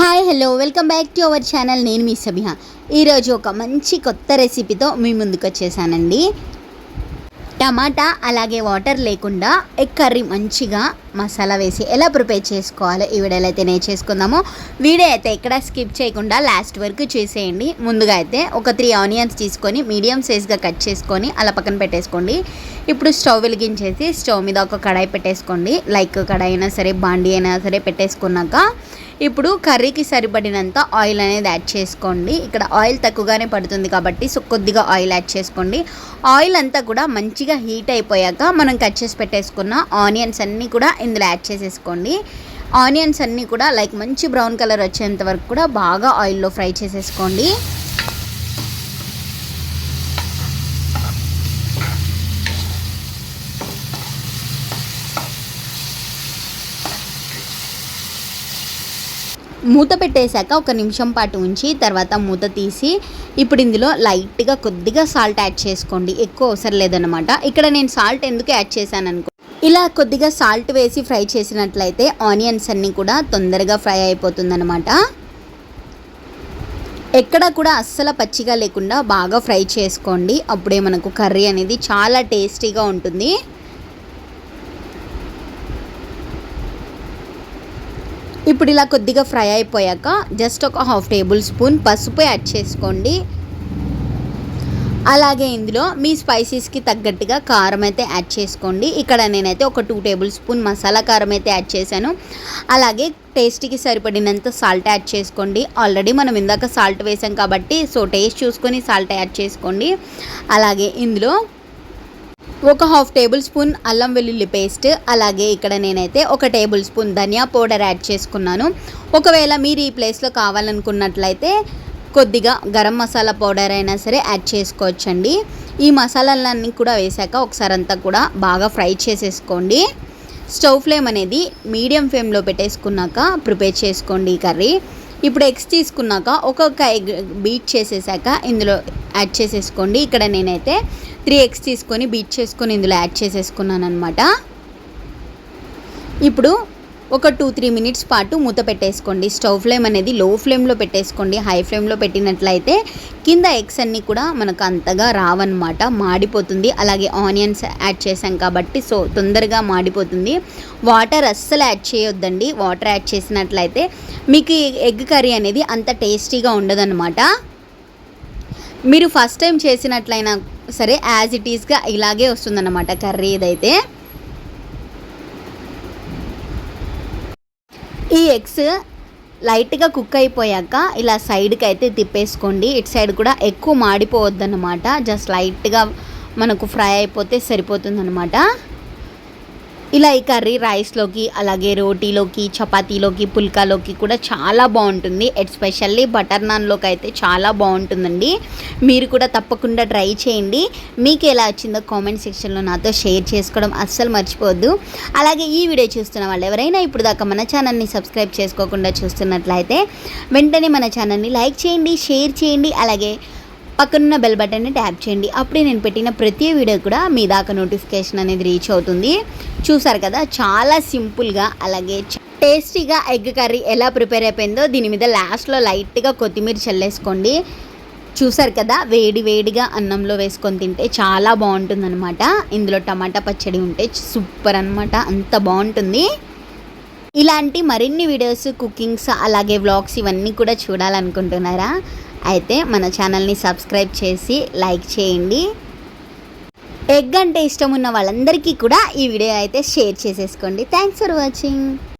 Hi hello welcome back to our channel. నేను మీ సబిహ. ఈరోజు ఒక మంచి కొత్త రెసిపీతో మీ ముందుకు వచ్చేసానండి. టమాటా అలాగే వాటర్ లేకుండా ఎగ్ కర్రీ మంచిగా మసాలా వేసి ఎలా ప్రిపేర్ చేసుకోవాలో ఈ వీడియోలో అయితే నేను చేసుకుందామో. వీడియో అయితే ఎక్కడ స్కిప్ చేయకుండా లాస్ట్ వరకు చూసేయండి. ముందుగా అయితే ఒక త్రీ ఆనియన్స్ తీసుకొని మీడియం సైజ్గా కట్ చేసుకొని అలా పక్కన పెట్టేసుకోండి. ఇప్పుడు స్టవ్ వెలిగించేసి స్టవ్ మీద ఒక కడాయి పెట్టేసుకోండి. లైక్ కడాయి అయినా సరే బాండీ అయినా సరే పెట్టేసుకున్నాక ఇప్పుడు కర్రీకి సరిపడినంత ఆయిల్ అనేది యాడ్ చేసుకోండి. ఇక్కడ ఆయిల్ తక్కువగానే పడుతుంది కాబట్టి సో కొద్దిగా ఆయిల్ యాడ్ చేసుకోండి. ఆయిల్ అంతా కూడా మంచిగా హీట్ అయిపోయాక మనం కట్ చేసి పెట్టేసుకున్న ఆనియన్స్ అన్నీ కూడా ఇందులో యాడ్ చేసేసుకోండి. ఆనియన్స్ అన్నీ కూడా లైక్ మంచి బ్రౌన్ కలర్ వచ్చేంత వరకు కూడా బాగా ఆయిల్లో ఫ్రై చేసేసుకోండి. మూత పెట్టేశాక ఒక నిమిషం పాటు ఉంచి తర్వాత మూత తీసి ఇప్పుడు ఇందులో లైట్గా కొద్దిగా సాల్ట్ యాడ్ చేసుకోండి. ఎక్కువ అవసరం లేదనమాట ఇక్కడ నేను సాల్ట్ ఎందుకు యాడ్ చేశాను అనుకో ఇలా కొద్దిగా సాల్ట్ వేసి ఫ్రై చేసినట్లయితే ఆనియన్స్ అన్నీ కూడా తొందరగా ఫ్రై అయిపోతుందన్నమాట. ఎక్కడ కూడా అస్సలు పచ్చిగా లేకుండా బాగా ఫ్రై చేసుకోండి. అప్పుడే మనకు కర్రీ అనేది చాలా టేస్టీగా ఉంటుంది. ఇప్పుడు ఇలా కొద్దిగా ఫ్రై అయిపోయాక జస్ట్ ఒక హాఫ్ టేబుల్ స్పూన్ పసుపు యాడ్ చేసుకోండి. అలాగే ఇందులో మీ స్పైసీస్కి తగ్గట్టుగా కారం అయితే యాడ్ చేసుకోండి. ఇక్కడ నేనైతే ఒక టూ టేబుల్ స్పూన్ మసాలా కారం అయితే యాడ్ చేశాను. అలాగే టేస్ట్కి సరిపడినంత సాల్ట్ యాడ్ చేసుకోండి. ఆల్రెడీ మనం ఇందాక సాల్ట్ వేసాం కాబట్టి సో టేస్ట్ చూసుకొని సాల్ట్ యాడ్ చేసుకోండి. అలాగే ఇందులో ఒక హాఫ్ టేబుల్ స్పూన్ అల్లం వెల్లుల్లి పేస్ట్ అలాగే ఇక్కడ నేనైతే ఒక టేబుల్ స్పూన్ ధనియా పౌడర్ యాడ్ చేసుకున్నాను. ఒకవేళ మీరు ఈ ప్లేస్లో కావాలనుకున్నట్లయితే కొద్దిగా గరం మసాలా పౌడర్ అయినా సరే యాడ్ చేసుకోవచ్చండి. ఈ మసాలాలన్నీ కూడా వేసాక ఒకసారి అంతా కూడా బాగా ఫ్రై చేసేసుకోండి. స్టవ్ ఫ్లేమ్ అనేది మీడియం ఫ్లేమ్లో పెట్టేసుకున్నాక ప్రిపేర్ చేసుకోండి ఈ కర్రీ. ఇప్పుడు ఎగ్స్ తీసుకున్నాక ఒక్కొక్క ఎగ్ బీట్ చేసేసాక ఇందులో యాడ్ చేసేసుకోండి. ఇక్కడ నేనైతే త్రీ ఎగ్స్ తీసుకొని బీట్ చేసుకొని ఇందులో యాడ్ చేసేసుకున్నాను అనమాట ఇప్పుడు ఒక టూ త్రీ మినిట్స్ పాటు మూత పెట్టేసుకోండి. స్టవ్ ఫ్లేమ్ అనేది లో ఫ్లేమ్లో పెట్టేసుకోండి. హై ఫ్లేమ్లో పెట్టినట్లయితే కింద ఎగ్స్ అన్నీ కూడా మనకు అంతగా రావన్నమాట. మాడిపోతుంది. అలాగే ఆనియన్స్ యాడ్ చేసాం కాబట్టి సో తొందరగా మాడిపోతుంది. వాటర్ అస్సలు యాడ్ చేయొద్దండి. వాటర్ యాడ్ చేసినట్లయితే మీకు ఎగ్ కర్రీ అనేది అంత టేస్టీగా ఉండదన్నమాట. మీరు ఫస్ట్ టైం చేసినట్లయినా సరే యాజ్ ఇట్ ఈస్గా ఇలాగే వస్తుందన్నమాట కర్రీ ఇదైతే. ఈ ఎగ్స్ లైట్గా కుక్ అయిపోయాక ఇలా సైడ్కి అయితే తిప్పేసుకోండి. ఇటు సైడ్ కూడా ఎక్కువ మాడిపోవద్దన్నమాట. జస్ట్ లైట్గా మనకు ఫ్రై అయిపోతే సరిపోతుందన్నమాట. ఇలా ఈ కర్రీ రైస్లోకి అలాగే రోటీలోకి చపాతీలోకి పుల్కాలోకి కూడా చాలా బాగుంటుంది. ఎస్పెషల్లీ బటర్ నాన్లోకి అయితే చాలా బాగుంటుందండి. మీరు కూడా తప్పకుండా ట్రై చేయండి. మీకు ఎలా వచ్చిందో కామెంట్ సెక్షన్లో నాతో షేర్ చేసుకోవడం అస్సలు మర్చిపోవద్దు. అలాగే ఈ వీడియో చూస్తున్న వాళ్ళు ఎవరైనా ఇప్పుడు దాకా మన ఛానల్ని సబ్స్క్రైబ్ చేసుకోకుండా చూస్తున్నట్లయితే వెంటనే మన ఛానల్ని లైక్ చేయండి షేర్ చేయండి. అలాగే పక్కనున్న బెల్ బటన్ని ట్యాప్ చేయండి. అప్పుడే నేను పెట్టిన ప్రతి వీడియో కూడా మీ దాకా నోటిఫికేషన్ అనేది రీచ్ అవుతుంది. చూసారు కదా చాలా సింపుల్గా అలాగే టేస్టీగా ఎగ్ కర్రీ ఎలా ప్రిపేర్ అయిపోయిందో దీని మీద లాస్ట్లో లైట్గా కొత్తిమీర చల్లేసుకోండి. చూసారు కదా వేడి వేడిగా అన్నంలో వేసుకొని తింటే చాలా బాగుంటుందన్నమాట. ఇందులో టమాటా పచ్చడి ఉంటే సూపర్ అనమాట అంత బాగుంటుంది. ఇలాంటి మరిన్ని వీడియోస్ కుకింగ్స్ అలాగే వ్లాగ్స్ ఇవన్నీ కూడా చూడాలనుకుంటున్నారా? అయితే మన ఛానల్ని సబ్స్క్రైబ్ చేసి లైక్ చేయండి. ఎగ్ అంటే ఇష్టం ఉన్న వాళ్ళందరికీ కూడా ఈ వీడియో అయితే షేర్ చేసేసుకోండి. Thanks for watching